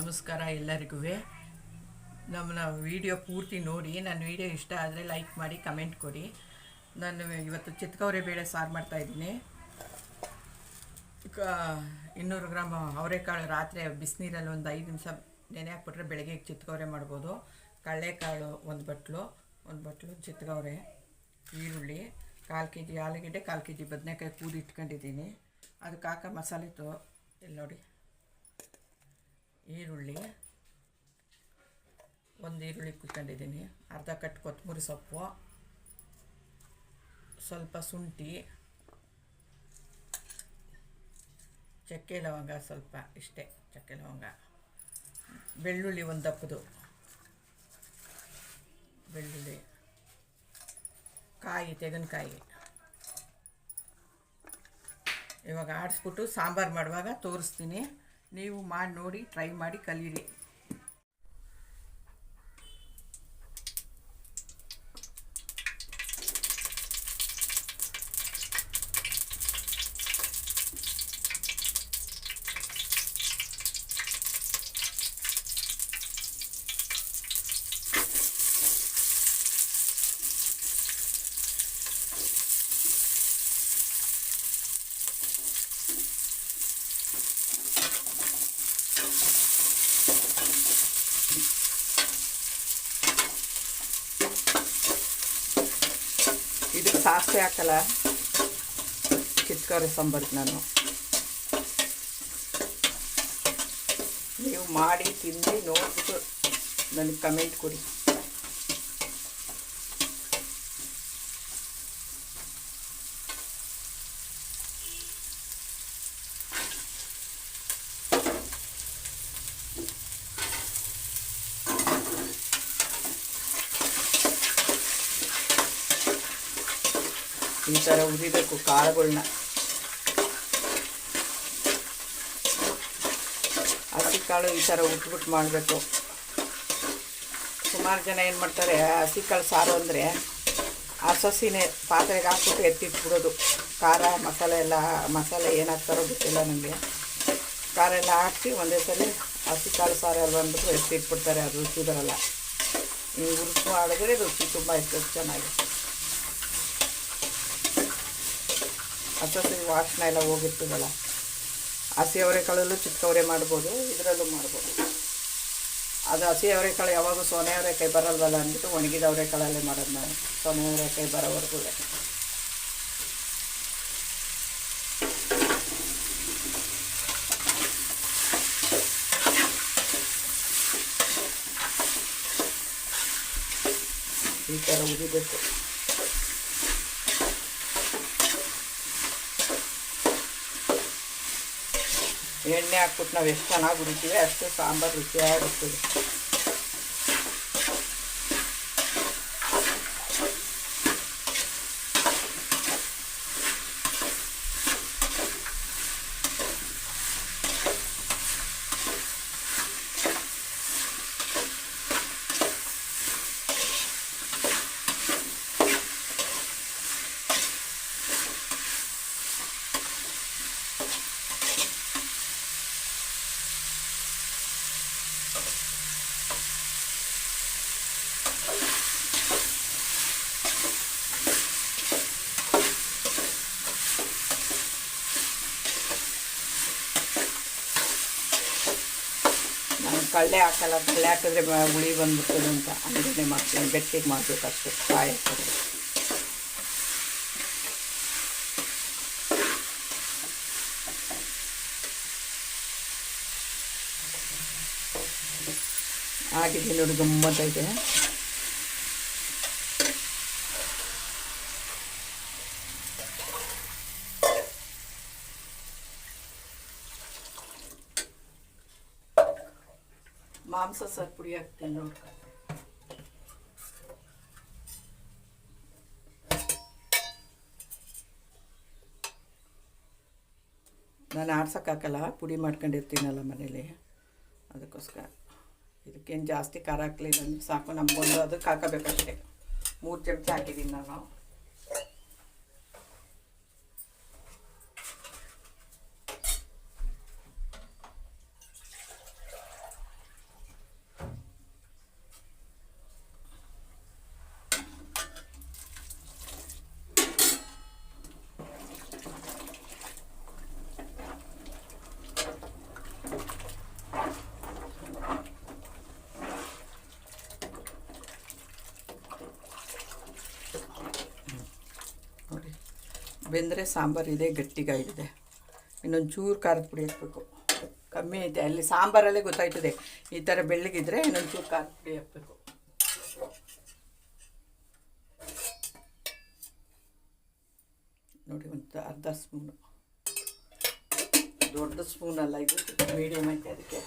ನಮಸ್ಕಾರ ಎಲ್ಲರಿಗೂ. ನಮ್ಮನ್ನ ವಿಡಿಯೋ ಪೂರ್ತಿ ನೋಡಿ, ನನ್ನ ವಿಡಿಯೋ ಇಷ್ಟ ಆದರೆ ಲೈಕ್ ಮಾಡಿ, ಕಮೆಂಟ್ ಕೊಡಿ. ನಾನು ಇವತ್ತು ಚಿತ್ಕವರೆ ಬೇಳೆ ಸಾರು ಮಾಡ್ತಾಯಿದ್ದೀನಿ ಇನ್ನೂರು ಗ್ರಾಮ್ ಅವರೆಕಾಳು ರಾತ್ರಿ ಬಿಸಿನೀರಲ್ಲಿ ಒಂದು ಐದು ನಿಮಿಷ ನೆನೆ ಹಾಕ್ಬಿಟ್ರೆ ಬೆಳಗ್ಗೆ ಚಿತ್ಕವರೆ ಮಾಡ್ಬೋದು. ಕಡಲೆಕಾಳು ಒಂದು ಬಟ್ಲು ಒಂದು ಬಟ್ಲು ಚಿತ್ಕವರೆ. ಈರುಳ್ಳಿ, ಕಾಲು ಕೆ ಜಿ ಆಲೂಗಡ್ಡೆ, ಕಾಲು ಕೆ ಜಿ ಬದನೆಕಾಯಿ ಕೂದಿ ಇಟ್ಕೊಂಡಿದ್ದೀನಿ. ಅದಕ್ಕೆ ಹಾಕೋ ಮಸಾಲೆ ತೋ ಇಲ್ಲಿ ನೋಡಿ. ಈರುಳ್ಳಿ, ಒಂದು ಈರುಳ್ಳಿ ಕುತ್ಕೊಂಡಿದ್ದೀನಿ ಅರ್ಧ ಕಟ್ ಕೊತ್ತಂಬರಿ ಸೊಪ್ಪು, ಸ್ವಲ್ಪ ಶುಂಠಿ, ಚಕ್ಕೆ ಲವಂಗ ಸ್ವಲ್ಪ ಇಷ್ಟೇ, ಚಕ್ಕೆ ಲವಂಗ. ಬೆಳ್ಳುಳ್ಳಿ ಒಂದು ದಪ್ಪದು ಬೆಳ್ಳುಳ್ಳಿ. ಕಾಯಿ ತೆಂಗಿನಕಾಯಿ ಇವಾಗ ಆಡಿಸ್ಬಿಟ್ಟು ಸಾಂಬಾರು ಮಾಡುವಾಗ ತೋರಿಸ್ತೀನಿ. ನೀವು ಮಾಡಿ ನೋಡಿ ಟ್ರೈ ಮಾಡಿ ಕಲೀರಿ. ಸಾಸಿವೆ ಹಾಕಲ್ಲ. ಚಿತ್ಕರೆ ಸಾಂಬಾರಿಗೆ ನಾನು. ನೀವು ಮಾಡಿ ತಿಂದು ನೋಡ್ಬಿಟ್ಟು ನನಗೆ ಕಮೆಂಟ್ ಕೊಡಿ. ಥರ ಉರಿಬೇಕು ಕಾಳುಗಳನ್ನ ಹಸಿ ಕಾಳು ಈ ಥರ ಉಟ್ಬಿಟ್ಟು ಮಾಡಬೇಕು. ಸುಮಾರು ಜನ ಏನು ಮಾಡ್ತಾರೆ, ಹಸಿ ಕಾಳು ಸಾರು ಅಂದರೆ ಆ ಸಸಿನೇ ಪಾತ್ರೆಗೆ ಹಾಕ್ಬಿಟ್ಟು ಎತ್ತಿಟ್ಬಿಡೋದು. ಖಾರ, ಮಸಾಲೆ ಎಲ್ಲ, ಮಸಾಲೆ ಏನಾಗ್ತಾರೋ ಗೊತ್ತಿಲ್ಲ ನನಗೆ ಖಾರ ಎಲ್ಲ ಹಾಕಿ ಒಂದೇ ಸಲ ಹಸಿ ಕಾಳು ಸಾರು ಎಲ್ಲ ಅಂದ್ಬಿಟ್ಟು ಎತ್ತಿಟ್ಬಿಡ್ತಾರೆ, ಅದು ರುಚಿ ಬರಲ್ಲ ಹಿಂಗೆ ಉರುಕು ಮಾಡಿದ್ರೆ ರುಚಿ ತುಂಬ ಇರ್ತದೆ ಚೆನ್ನಾಗಿ ಹಸಿ ವಾಸನೆ ಎಲ್ಲ ಹೋಗಿರ್ತದಲ್ಲ ಹಸಿ ಅವರೆಕಾಳಲ್ಲೂ ಚಿಕ್ಕವರೆ ಮಾಡ್ಬೋದು, ಇದರಲ್ಲೂ ಮಾಡ್ಬೋದು. ಅದು ಹಸಿ ಅವರೆಕಾಳು ಯಾವಾಗೂ ಸೋನೆ ಅವರೆಕಾಯಿ ಬರಲ್ವಲ್ಲ ಅಂದ್ಬಿಟ್ಟು ಒಣಗಿದ ಅವರೆಕಾಳಲ್ಲೇ ಮಾಡೋದು ನಾವು, ಸೋನೆ ಅವರೆಕಾಯಿ ಬರೋವರೆಗೂ ಈ ಥರ ಉರಿಬೇಕು ಎಣ್ಣೆ ಹಾಕ್ಬಿಟ್ಟು ನಾವು ಎಷ್ಟು ಚೆನ್ನಾಗಿ ಹುರಿತೀವಿ ಅಷ್ಟು ಸಾಂಬಾರು ರುಚಿಯಾಗಿರ್ತದೆ ನಾನು ಕಳ್ಳೆ ಹಾಕಲ್ಲ ಕಳ್ಳೆ ಹಾಕಿದ್ರೆ ಬ- ಹುಳಿ ಬಂದ್ಬಿಡ್ತದೆ ಅಂತ. ಹಂಗೇ ಮಾಡ್ತೀನಿ. ಗಟ್ಟಿಗೆ ಮಾಡಬೇಕು ಅಷ್ಟೇ, ಕಾಯಿ ಹಾಕಿದ್ರೆ ಆಗಿದೆ ನೋಡಿ ಗಮ್ಮತ್ತೈತೆ ಮಾಂಸ ಸರ್ ಪುಡಿ ಹಾಕ್ತೀನಿ ನೋಡಿ. ನಾನು ಆಡ್ಸೋಕ್ಕಾಕಲ್ಲ ಪುಡಿ ಮಾಡ್ಕೊಂಡಿರ್ತೀನಲ್ಲ ಮನೇಲಿ. ಅದಕ್ಕೋಸ್ಕರ. ಇದಕ್ಕೇನು ಜಾಸ್ತಿ ಖಾರ ಹಾಕ್ಲಿಲ್ಲ ನಾನು ಸಾಕು, ನಮಗೊಂದು ಅದಕ್ಕೆ ಹಾಕಬೇಕಷ್ಟೇ ಮೂರು ಚಮಚ ಹಾಕಿದ್ದೀನಿ ನಾನು. ನೋಡಿ, ಬೆಂದರೆ ಸಾಂಬಾರು ಇದೆ ಗಟ್ಟಿಗಾಗಿದೆ ಇನ್ನೊಂದು ಚೂರು ಖಾರದ ಪುಡಿ ಹಾಕಬೇಕು. ಕಮ್ಮಿ ಐತೆ, ಅಲ್ಲಿ ಸಾಂಬಾರಲ್ಲೇ ಗೊತ್ತಾಯ್ತದೆ. ಈ ಥರ ಬೆಳ್ಳಗಿದ್ರೆ ಇನ್ನೊಂದು ಚೂರು ಖಾರದ ಪುಡಿ ಹಾಕಬೇಕು. ನೋಡಿ, ಒಂದು ಅರ್ಧ ಸ್ಪೂನು. ದೊಡ್ಡ ಸ್ಪೂನಲ್ಲ ಇದು ಮೀಡಿಯಮ್ ಐತೆ ಅದಕ್ಕೆ.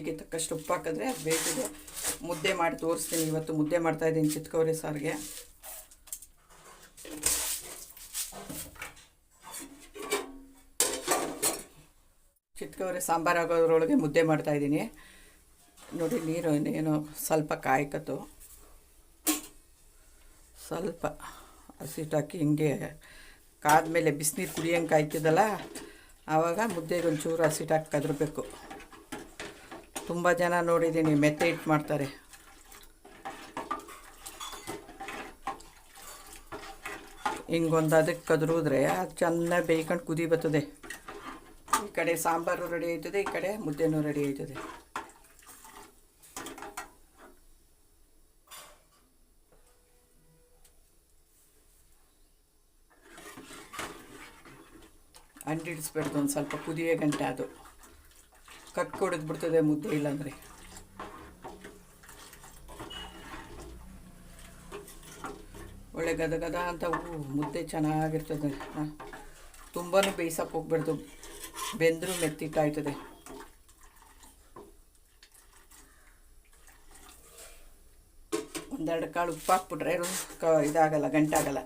ರುಚಿಗೆ ತಕ್ಕಷ್ಟು ಉಪ್ಪು ಹಾಕಿದ್ರೆ ಅದು ಬೇಕಿದೆ ಮುದ್ದೆ ಮಾಡಿ ತೋರಿಸ್ತೀನಿ, ಇವತ್ತು ಮುದ್ದೆ ಮಾಡ್ತಾ ಇದ್ದೀನಿ ಚಿತ್ಕವರೆ ಸಾರಿಗೆ. ಚಿತ್ಕವರೆ ಸಾಂಬಾರು ಆಗೋದ್ರೊಳಗೆ ಮುದ್ದೆ ಮಾಡ್ತಾ ಇದ್ದೀನಿ. ನೋಡಿ, ನೀರು ಏನೋ ಸ್ವಲ್ಪ ಕಾಯ್ಕತ್ತು. ಸ್ವಲ್ಪ ಹಸಿಟ್ಟು ಹಾಕಿ ಹಿಂಗೆ ಕಾದ್ಮೇಲೆ ಬಿಸಿನೀರು ಕುಡಿಯಂಗೆ ಕಾಯ್ತಿದ್ದಲ್ಲ, ಆವಾಗ ಮುದ್ದೆಗೆ ಒಂಚೂರು ಹಸಿಟ್ಟು ಹಾಕಿ ಕದ್ರಬೇಕು. ತುಂಬ ಜನ ನೋಡಿದ್ದೀನಿ, ಮೆತ್ತೆ ಇಟ್ಟು ಮಾಡ್ತಾರೆ. ಹಿಂಗೊಂದು ಅದಕ್ಕೆ ಕದ್ರಿದ್ರೆ ಅದು ಚೆನ್ನಾಗಿ ಬೇಯ್ಕೊಂಡು ಕುದಿ ಬರ್ತದೆ. ಈ ಕಡೆ ಸಾಂಬಾರು ರೆಡಿ ಆಯ್ತದೆ, ಈ ಕಡೆ ಮುದ್ದೆನೂ ರೆಡಿ ಆಯ್ತದೆ. ಅಂಡಿಡಿಸ್ಬಿಡ್ದು ಒಂದು ಸ್ವಲ್ಪ ಕುದಿಯೋ ಗಂಟೆ ಅದು. ಕಟ್ ಕೊಡದ್ ಬಿಡ್ತದೆ ಮುದ್ದೆ, ಇಲ್ಲಾಂದರೆ. ಒಳ್ಳೆ ಗದ ಗದ ಅಂತ ಮುದ್ದೆ ಚೆನ್ನಾಗಿರ್ತದೆ. ತುಂಬಾ ಬೇಯಿಸಕ್ಕೆ ಹೋಗ್ಬಾರ್ದು. ಬೆಂದರೂ ಮೆತ್ತಿಟ್ಟಾಯ್ತದೆ. ಒಂದೆರಡು ಕಾಳು ಉಪ್ಪು ಹಾಕ್ಬಿಟ್ರೆ ಕ ಇದಾಗಲ್ಲ, ಗಂಟಾಗಲ್ಲ.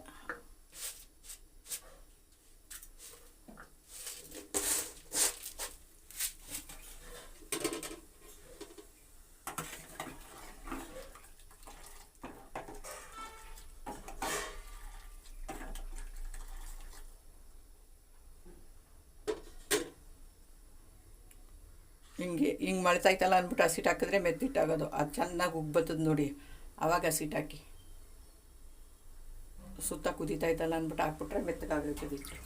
ಹಿಂಗೆ ಮಳ್ತೈತಲ್ಲ ಅಂದ್ಬಿಟ್ಟು ಹಸಿಟ್ಟು ಹಾಕಿದ್ರೆ ಮೆತ್ತಿಟ್ಟಾಗೋದು. ಅದು ಚೆನ್ನಾಗಿ ಉಗ್ಬತ್ತದ ನೋಡಿ. ಆವಾಗ ಹಸಿಟ್ಟು ಹಾಕಿ. ಸುತ್ತ ಕುದೀತಾಯ್ತಲ್ಲ ಅಂದ್ಬಿಟ್ಟು ಹಾಕ್ಬಿಟ್ರೆ ಮೆತ್ತಗಾಗಿರ್ತದೆ ಹಿಟ್ಟು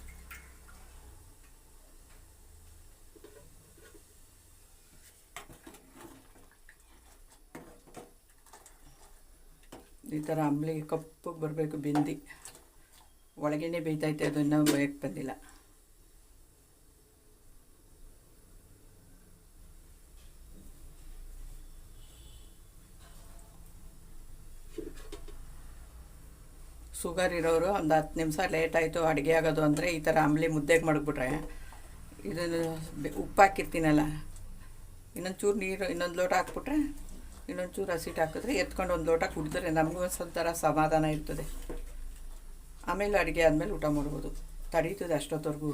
ಈ ಥರ ಅಂಬ್ಲಿಗೆ ಕಪ್ಪಗೆ ಬರಬೇಕು ಬಿಂದಿ. ಒಳಗೇನೆ ಬೇಯ್ತೈತೆ ಅದನ್ನು ಬೇಯಕ್ಕೆ ಬಂದಿಲ್ಲ. ಶುಗರ್ ಇರೋರು ಒಂದು ಹತ್ತು ನಿಮಿಷ ಲೇಟ್ ಆಯಿತು, ಅಡುಗೆ ಆಗೋದು ಅಂದರೆ ಈ ಥರ ಅಂಬ್ಲಿ ಮುದ್ದೆಗೆ ಮಡಗ್ಬಿಟ್ರೆ, ಇದನ್ನು ಉಪ್ಪು ಹಾಕಿರ್ತೀನಲ್ಲ, ಇನ್ನೊಂದು ಚೂರು ನೀರು, ಇನ್ನೊಂದು ಲೋಟ ಹಾಕ್ಬಿಟ್ರೆ, ಇನ್ನೊಂದು ಚೂರು ಹಸಿಟ್ಟು ಹಾಕಿದ್ರೆ ಎತ್ಕೊಂಡು ಒಂದು ಲೋಟ ಕುಡಿದ್ರೆ ನಮಗೂ ಒಂಥರ ಸಮಾಧಾನ ಇರ್ತದೆ. ಆಮೇಲೆ ಅಡುಗೆ ಆದಮೇಲೆ ಊಟ ಮಾಡ್ಬೋದು. ತಡೀತದೆ ಅಷ್ಟೊತ್ತವರೆಗೂ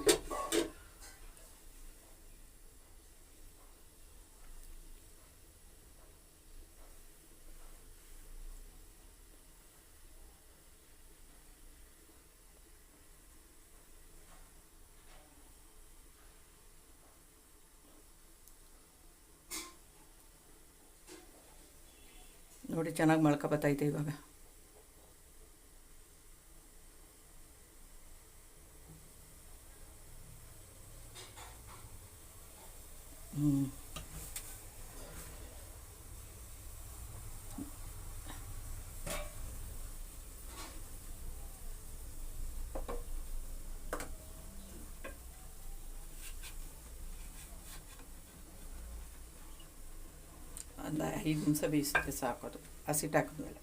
ನೋಡಿ ಚೆನ್ನಾಗಿ ಮೊಳ್ಕ ಬತ್ತೈತೆ ಇವಾಗ. ಒಂದು ಐದು ನಿಮಿಷ ಬೇಯಿಸಿದ್ರೆ ಸಾಕೋದು. ಹಸಿಟ್ಟು ಹಾಕಿದ್ಮೇಲೆ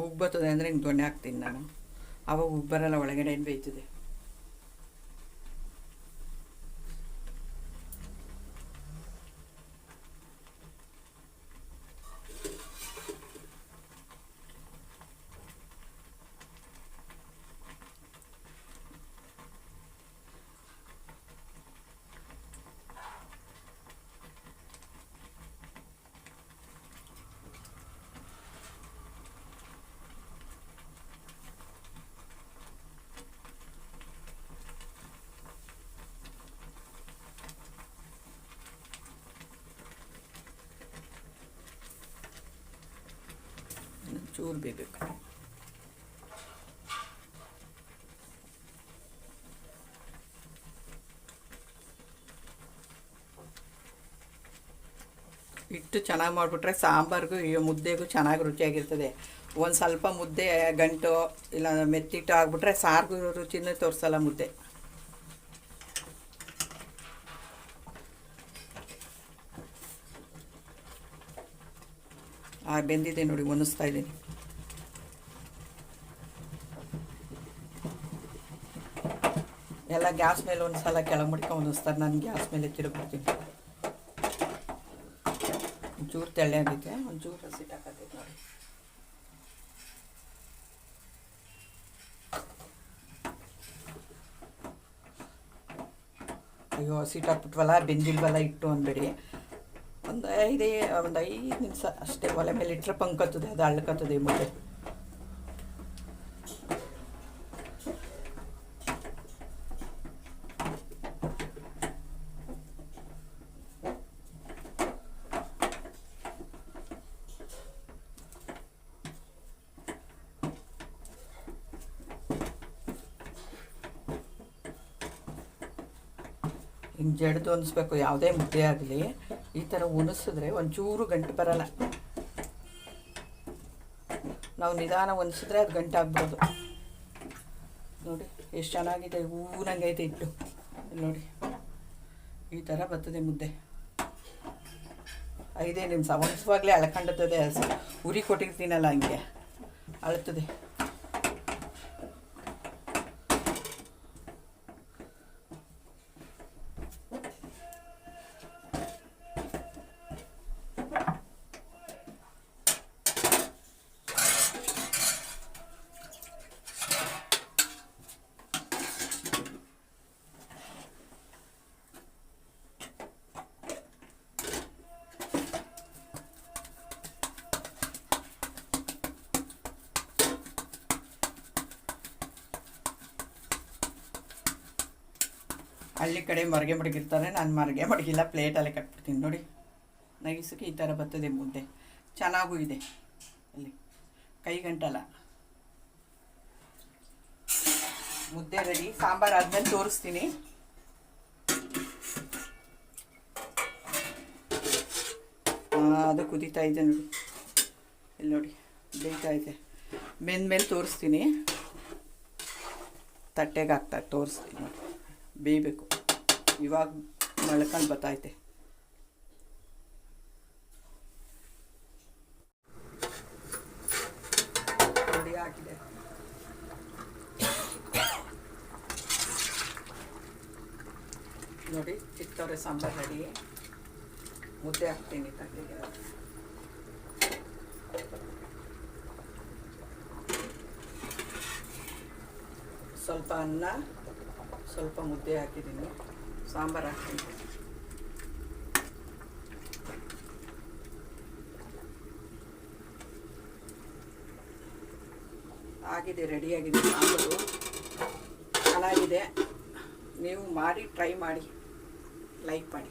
ಉಬ್ಬತ್ತದೆ ಅಂದರೆ ಹಿಂಗೆ ದೊಣ್ಣೆ ಹಾಕ್ತೀನಿ ನಾನು. ಆವಾಗ ಉಬ್ಬರಲ್ಲ ಒಳಗಡೆ ಏನು ಬೇಯ್ತದೆ. ಚೂರು ಬೇಕು ಇಟ್ಟು ಚೆನ್ನಾಗಿ ಮಾಡಿಬಿಟ್ರೆ ಸಾಂಬಾರಿಗೂ ಮುದ್ದೆಗೂ ಚೆನ್ನಾಗಿ ರುಚಿಯಾಗಿರ್ತದೆ. ಒಂದು ಸ್ವಲ್ಪ ಮುದ್ದೆ, ಗಂಟು, ಇಲ್ಲ, ಮೆತ್ತಿಟ್ಟು ಆಗಿಬಿಟ್ರೆ ಸಾರಿಗೂ ರುಚಿನೇ ತೋರಿಸಲ್ಲ ಮುದ್ದೆ. ಆ ಬೆಂದಿದೆ ನೋಡಿ, ಒಣಸ್ತಾ ಇದ್ದೀನಿ. ಎಲ್ಲ ಗ್ಯಾಸ್ ಮೇಲೆ ಒಂದು ಸಲ ಕೆಳಗೆ ಮಡ್ಕೊಂಡು ಒಣಸ್ತಾರೆ, ನಾನು ಗ್ಯಾಸ್ ಮೇಲೆ ತಿರುಗ್ಬಿಡ್ತೀನಿ ಒಂಚೂರು ತೆಳ್ಳೆ ಆಗೈತೆ ಒಂಚೂರು ಹಸಿಟ್ಟು ಹಾಕತ್ತೈತೆ ನೋಡಿ. ಅಯ್ಯೋ ಹಸಿಟ್ಟು ಹಾಕ್ಬಿಟ್ವಲ್ಲ ಬೆಂದಿಲ್ವಲ್ಲ, ಇಟ್ಟು ಅಂದ್ಬೇಡಿ. ಒಂದು ಐದೇ, ಒಂದು ಐದು ನಿಮಿಷ ಅಷ್ಟೇ ಒಲೆ ಮೇಲೆ ಇಟ್ಟರೆ ಪಂಕತ್ತದೆ, ಅದು ಅಳ್ಕತ್ತದೆ ಮುದ್ದೆ. ಹಿಂಗೆ ಜಡ್ದು ಅನಿಸ್ಬೇಕು ಯಾವುದೇ ಮುದ್ದೆ ಆಗಲಿ. ಈ ಥರ ಉಣಿಸಿದ್ರೆ ಒಂಚೂರು ಗಂಟು ಬರಲ್ಲ. ನಾವು ನಿಧಾನ ಒಣಸಿದ್ರೆ ಅದು ಗಂಟು ಆಗ್ಬೋದು ನೋಡಿ, ಎಷ್ಟು ಚೆನ್ನಾಗಿದೆ ಐತೆ ಇಟ್ಟು ನೋಡಿ, ಈ ಥರ ಬರ್ತದೆ ಮುದ್ದೆ. ಐದೇ ನಿಮಿಷ ಒಣಸುವಾಗಲೇ ಅಳ್ಕೊಂಡತ್ತದೆ ಹಸಿ ಉರಿ ಕೊಟ್ಟಿರ್ತೀನಲ್ಲ ಹಂಗೆ. ಅಳ್ತದೆ. ಹಳ್ಳಿ ಕಡೆ ಮರಗೆ ಮಡಗಿರ್ತಾರೆ, ನಾನು ಮರಗೆ ಮಡಗಿಲ್ಲ ಪ್ಲೇಟಲ್ಲಿ ಕಟ್ಬಿಡ್ತೀನಿ ನೋಡಿ. ನೈಸಕ್ಕೆ ಈ ಥರ ಬರ್ತದೆ ಮುದ್ದೆ ಚೆನ್ನಾಗೂ ಇದೆ ಅಲ್ಲಿ. ಕೈ ಗಂಟಲ್ಲ ಮುದ್ದೆ ರೆಡಿ ಸಾಂಬಾರು ಆದ್ಮೇಲೆ ತೋರಿಸ್ತೀನಿ. ಅದು ಕುದೀತಾ ಇದೆ ನೋಡಿ. ಇಲ್ಲಿ ನೋಡಿ, ಬೇಯ್ತಾ ಇದೆ. ಬೆಂದ್ಮೇಲೆ ತೋರಿಸ್ತೀನಿ. ತಟ್ಟೆಗೆ ಹಾಕ್ತಾ ತೋರಿಸ್ತೀನಿ ನೋಡಿ. ಬೇಯಬೇಕು. ಇವಾಗ ಮಳ್ಕೊಂಡು ಬರ್ತೈತೆ ಹಾಕಿದೆ ನೋಡಿ ಚಿತ್ತವರೆ ಸಾಂಬಾರು ರೆಡಿ. ಮುದ್ದೆ ಹಾಕ್ತೀನಿ ತಟ್ಟೆಗೆ. ಸ್ವಲ್ಪ ಅನ್ನ, ಸ್ವಲ್ಪ ಮುದ್ದೆ ಹಾಕಿದ್ದೀನಿ. ಸಾಂಬಾರು ಹಾಕ್ತೀನಿ. ಆಗಿದೆ ರೆಡಿಯಾಗಿದೆ ಸಾಂಬಾರು. ಚೆನ್ನಾಗಿದೆ. ನೀವು ಮಾಡಿ ಟ್ರೈ ಮಾಡಿ. ಲೈಕ್ ಮಾಡಿ.